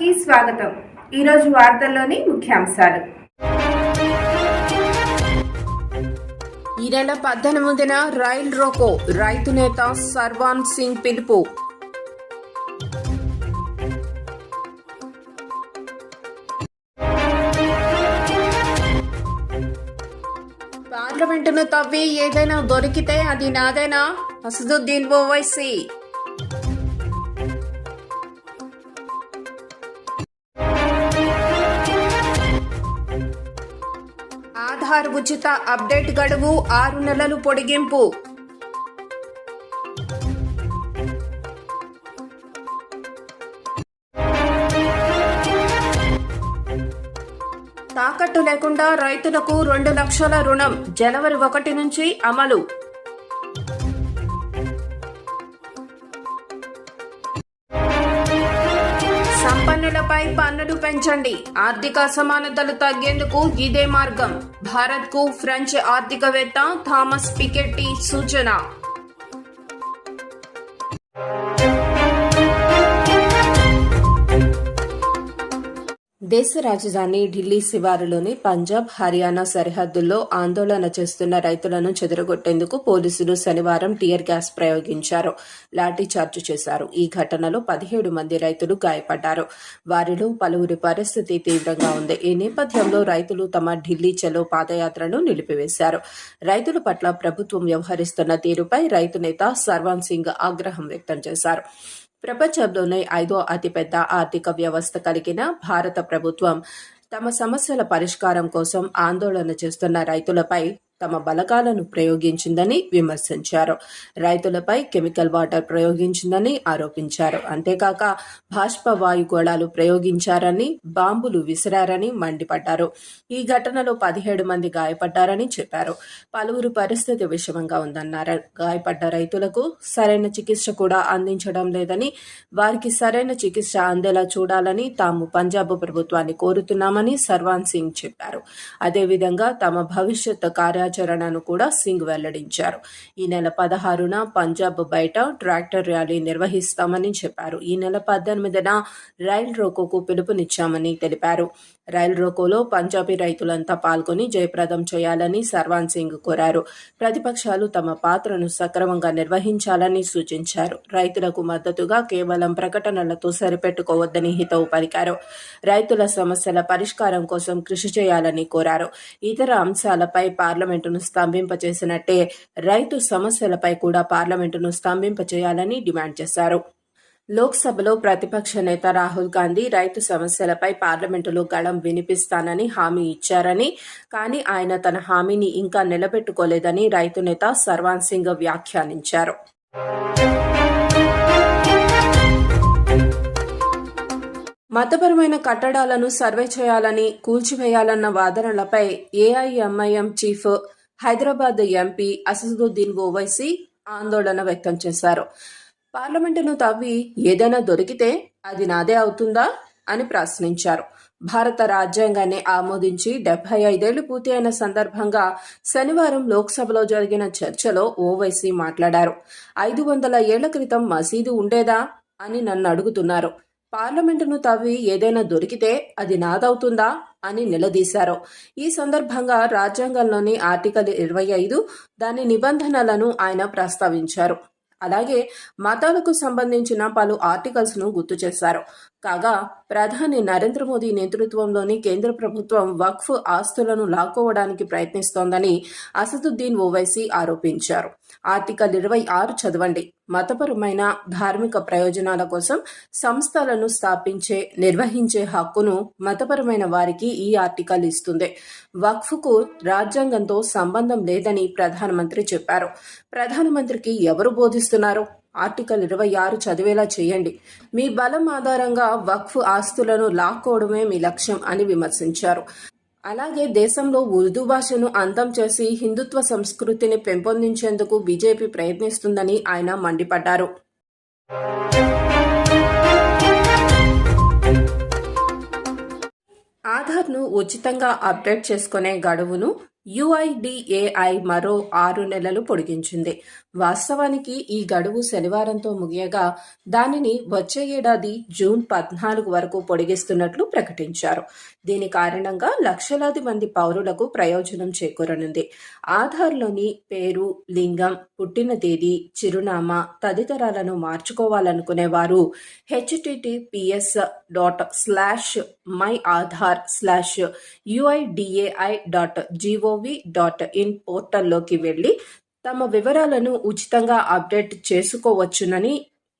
కి స్వాగతం. ఈరోజు వార్తల్లోని ముఖ్యాంశాలు. ఈ నెల పద్దెనిమిదిన రైల్ రోకో రైతు నేత సర్వాన్ సింగ్ పిలుపు. పార్లమెంటును తవ్వి ఏదైనా దొరికితే అది నాదేనా? అసదుద్దీన్ ఓవైసీ. ఆధార్ ఉచిత అప్డేట్ గడువు ఆరు నెలలు పొడిగింపు. తాకట్టు లేకుండా రైతులకు రెండు లక్షల రుణం. జనవరి ఒకటి నుంచి అమలు. పై పన్నులు పెంచండి. ఆర్థిక అసమానతలు తగ్గేందుకు ఇదే మార్గం. భారత్కు ఫ్రెంచ్ ఆర్థికవేత్త థామస్ పికెట్టి సూచన. దేశ రాజధాని ఢిల్లీ శివారులోని పంజాబ్ హర్యానా సరిహద్దుల్లో ఆందోళన చేస్తున్న రైతులను చెదరగొట్టేందుకు పోలీసులు శనివారం టియర్ గ్యాస్ ప్రయోగించారు. లాఠీచార్జ్ చేశారు. ఈ ఘటనలో పదిహేడు మంది రైతులు గాయపడ్డారు. వారిలో పలువురి పరిస్థితి తీవ్రంగా ఉంది. ఈ నేపథ్యంలో రైతులు తమ ఢిల్లీ చలో పాదయాత్రను నిలిపివేశారు. రైతుల పట్ల ప్రభుత్వం వ్యవహరిస్తున్న తీరుపై రైతు నేత సర్వాన్ సింగ్ ఆగ్రహం వ్యక్తం చేశారు. ప్రపంచంలోనే ఐదో అతిపెద్ద ఆర్థిక వ్యవస్థ కలిగిన భారత ప్రభుత్వం తమ సమస్యల పరిష్కారం కోసం ఆందోళన చేస్తున్న రైతులపై తమ బలగాలను ప్రయోగించిందని విమర్శించారు. రైతులపై కెమికల్ వాటర్ ప్రయోగించిందని ఆరోపించారు. అంతేకాక భాష్ప వాయు గోళాలు ప్రయోగించారని బాంబులు విసిరారని మండిపడ్డారు. ఈ ఘటనలో పదిహేడు మంది గాయపడ్డారని చెప్పారు. పలువురు పరిస్థితి విషమంగా ఉందన్నారు. గాయపడ్డ రైతులకు సరైన చికిత్స కూడా అందించడం లేదని వారికి సరైన చికిత్స అందేలా చూడాలని తాము పంజాబ్ ప్రభుత్వాన్ని కోరుతున్నామని సర్వాన్ సింగ్ చెప్పారు. అదేవిధంగా తమ భవిష్యత్ కార్యాచరణను కూడా సింగ్ వెల్లడించారు. ఈ నెల పదహారున పంజాబ్ బయట ట్రాక్టర్ ర్యాలీ నిర్వహిస్తామని చెప్పారు. ఈ నెల పద్దెనిమిదిన రైల్ రోకోకు పిలుపునిచ్చామని తెలిపారు. రైల్ రోకోలో పంజాబీ రైతులంతా పాల్గొని జయప్రదం చేయాలని సర్వాన్ సింగ్ కోరారు. ప్రతిపక్షాలు తమ పాత్రను సక్రమంగా నిర్వహించాలని సూచించారు. రైతులకు మద్దతుగా కేవలం ప్రకటనలతో సరిపెట్టుకోవద్దని హితవు పలికారు. రైతుల సమస్యల పరిష్కారం కోసం కృషి చేయాలని కోరారు. ఇతర అంశాలపై పార్లమెంట్ పార్లమెంటును స్తంభింపచేసినట్టే రైతు సమస్యలపై కూడా పార్లమెంటును స్తంభింపచేయాలని డిమాండ్ చేశారు. లోక్సభలో ప్రతిపక్ష నేత రాహుల్ గాంధీ రైతు సమస్యలపై పార్లమెంటులో గళం వినిపిస్తానని హామీ ఇచ్చారని కానీ ఆయన తన హామీని ఇంకా నిలబెట్టుకోలేదని రైతు నేత సర్వాన్ సింగ్ వ్యాఖ్యానించారు. మతపరమైన కట్టడాలను సర్వే చేయాలని కూల్చివేయాలన్న వాదనలపై AIMIM chief Hyderabad MP Asaduddin Owaisi ఆందోళన వ్యక్తం చేశారు. పార్లమెంటును తవ్వి ఏదైనా దొరికితే అది నాదే అవుతుందా అని ప్రశ్నించారు. భారత రాజ్యాంగాన్ని ఆమోదించి డెబ్బై ఐదేళ్ళు పూర్తి అయిన సందర్భంగా శనివారం లోక్సభలో జరిగిన చర్చలో ఓవైసీ మాట్లాడారు. ఐదు వందల ఏళ్ళ క్రితం మసీదు ఉండేదా అని నన్ను అడుగుతున్నారు. పార్లమెంటును తవ్వి ఏదైనా దొరికితే అది నాదవుతుందా అని నిలదీశారు. ఈ సందర్భంగా రాజ్యాంగంలోని ఆర్టికల్ ఇరవై ఐదు దాని నిబంధనలను ఆయన ప్రస్తావించారు. అలాగే మతాలకు సంబంధించిన పలు ఆర్టికల్స్ను గుర్తు చేశారు. కాగా ప్రధాని నరేంద్ర మోదీ నేతృత్వంలోని కేంద్ర ప్రభుత్వం వక్ఫ్ ఆస్తులను లాక్కోవడానికి ప్రయత్నిస్తోందని అసదుద్దీన్ ఓవైసీ ఆరోపించారు. ఆర్టికల్ ఇరవై ఆరు చదవండి. మతపరమైన ధార్మిక ప్రయోజనాల కోసం సంస్థలను స్థాపించే నిర్వహించే హక్కును మతపరమైన వారికి ఈ ఆర్టికల్ ఇస్తుంది. వక్ఫ్కు రాజ్యాంగంతో సంబంధం లేదని ప్రధానమంత్రి చెప్పారు. ప్రధానమంత్రికి ఎవరు బోధిస్తున్నారు? ఆర్టికల్ ఇరవై ఆరు చదివేలా చేయండి. మీ బలం ఆధారంగా వక్ఫ్ ఆస్తులను లాక్కోవడమే మీ లక్ష్యం అని విమర్శించారు. అలాగే దేశంలో ఉర్దూ భాషను అంతం చేసి హిందుత్వ సంస్కృతిని పెంపొందించేందుకు బీజేపీ ప్రయత్నిస్తుందని ఆయన మండిపడ్డారు. ఆధార్ను ఉచితంగా అప్డేట్ చేసుకునే గడువును యుఐడిఏఐ మరో ఆరు నెలలు పొడిగించింది. వాస్తవానికి ఈ గడువు శనివారంతో ముగియగా దానిని వచ్చే ఏడాది జూన్ పద్నాలుగు వరకు పొడిగిస్తున్నట్లు ప్రకటించారు. దీని కారణంగా లక్షలాది మంది పౌరులకు ప్రయోజనం చేకూరనుంది. ఆధార్లోని పేరు లింగం పుట్టిన తేదీ చిరునామా తదితరాలను మార్చుకోవాలనుకునే వారు HTTPS dot slash my Aadhaar slash UIDAI dot GOV dot in పోర్టల్లోకి వెళ్ళి తమ వివరాలను ఉచితంగా అప్డేట్ చేసుకోవచ్చునని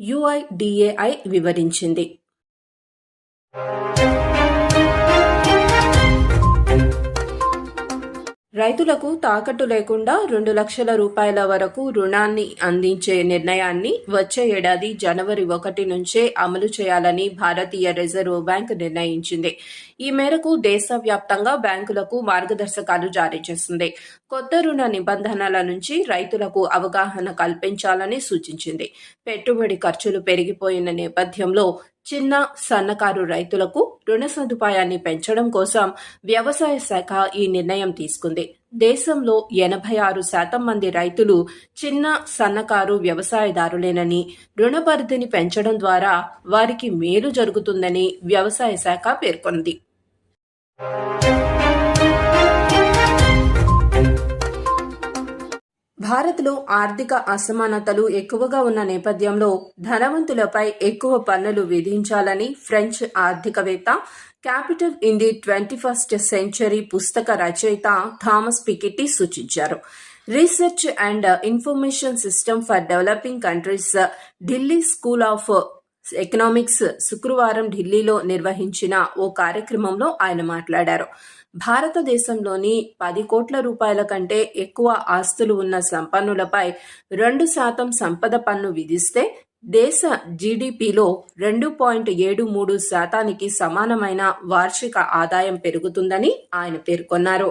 యుఐడిఏఐ వివరించింది రైతులకు తాకట్టు లేకుండా రెండు లక్షల రూపాయల వరకు రుణాన్ని అందించే నిర్ణయాన్ని వచ్చే ఏడాది జనవరి ఒకటి నుంచే అమలు చేయాలని భారతీయ రిజర్వ్ బ్యాంక్ నిర్ణయించింది. ఈ మేరకు దేశవ్యాప్తంగా బ్యాంకులకు మార్గదర్శకాలు జారీ చేసింది. కొత్త రుణ నిబంధనల నుంచి రైతులకు అవగాహన కల్పించాలని సూచించింది. పెట్టుబడి ఖర్చులు పెరిగిపోయిన నేపథ్యంలో చిన్న సన్నకారు రైతులకు రుణ సదుపాయాన్ని పెంచడం కోసం వ్యవసాయ శాఖ ఈ నిర్ణయం తీసుకుంది. దేశంలో ఎనభై ఆరు శాతం మంది రైతులు చిన్న సన్నకారు వ్యవసాయదారులేనని రుణ పరిధిని పెంచడం ద్వారా వారికి మేలు జరుగుతుందని వ్యవసాయ శాఖ పేర్కొంది. భారత్లో ఆర్థిక అసమానతలు ఎక్కువగా ఉన్న నేపథ్యంలో ధనవంతులపై ఎక్కువ పన్నులు విధించాలని ఫ్రెంచ్ ఆర్థికవేత్త capital in the twenty first century పుస్తక రచయిత థామస్ పికెట్టి సూచించారు. Research and information system for developing countries Delhi school of economics శుక్రవారం ఢిల్లీలో నిర్వహించిన ఓ కార్యక్రమంలో ఆయన మాట్లాడారు. భారతదేశంలోని పది కోట్ల రూపాయల కంటే ఎక్కువ ఆస్తులు ఉన్న సంపన్నులపై రెండు శాతం సంపద పన్ను విధిస్తే దేశ జీడిపిలో రెండు పాయింట్ ఏడు మూడు శాతానికి సమానమైన వార్షిక ఆదాయం పెరుగుతుందని ఆయన పేర్కొన్నారు.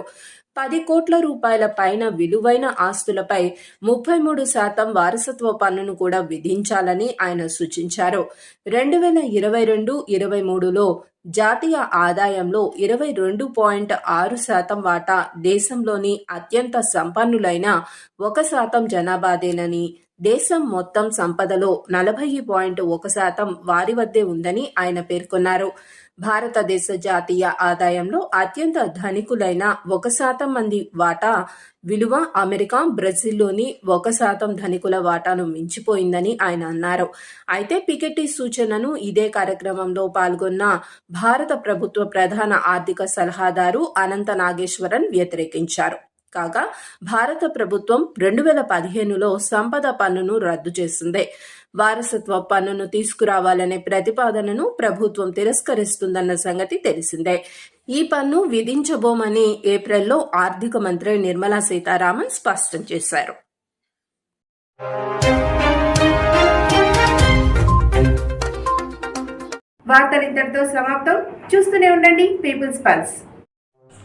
పది కోట్ల రూపాయల పైన విలువైన ఆస్తులపై ముప్పై మూడు శాతం వారసత్వ పన్నును కూడా విధించాలని ఆయన సూచించారు. రెండు వేల ఇరవై రెండు ఇరవై మూడులో జాతీయ ఆదాయంలో ఇరవై రెండు పాయింట్ ఆరు శాతం వాటా దేశంలోని అత్యంత సంపన్నులైన ఒక శాతం జనాభాదేనని దేశం మొత్తం సంపదలో నలభై పాయింట్ ఒక శాతం వారి వద్దే ఉందని ఆయన పేర్కొన్నారు. భారతదేశ జాతీయ ఆదాయంలో అత్యంత ధనికులైన ఒక శాతం మంది వాటా విలువ అమెరికా బ్రెజిల్లోని ఒక శాతం ధనికుల వాటాను మించిపోయిందని ఆయన అన్నారు. అయితే పికెట్టి సూచనను ఇదే కార్యక్రమంలో పాల్గొన్న భారత ప్రభుత్వ ప్రధాన ఆర్థిక సలహాదారు అనంత నాగేశ్వరన్ వ్యతిరేకించారు. కాగా భారత ప్రభుత్వం రెండు వేల పదిహేనులో సంపద పన్నును రద్దు చేసింది. వారసత్వ పన్నును తీసుకురావాలనే ప్రతిపాదనను ప్రభుత్వం తిరస్కరిస్తుందన్న సంగతి తెలిసిందే. ఈ పన్ను విధించబోమని ఏప్రిల్లో ఆర్థిక మంత్రి నిర్మలా సీతారామన్ స్పష్టం చేశారు. వార్తలు ఇంతటితో సమాప్తం. చూస్తూనే ఉండండి. People's pulse.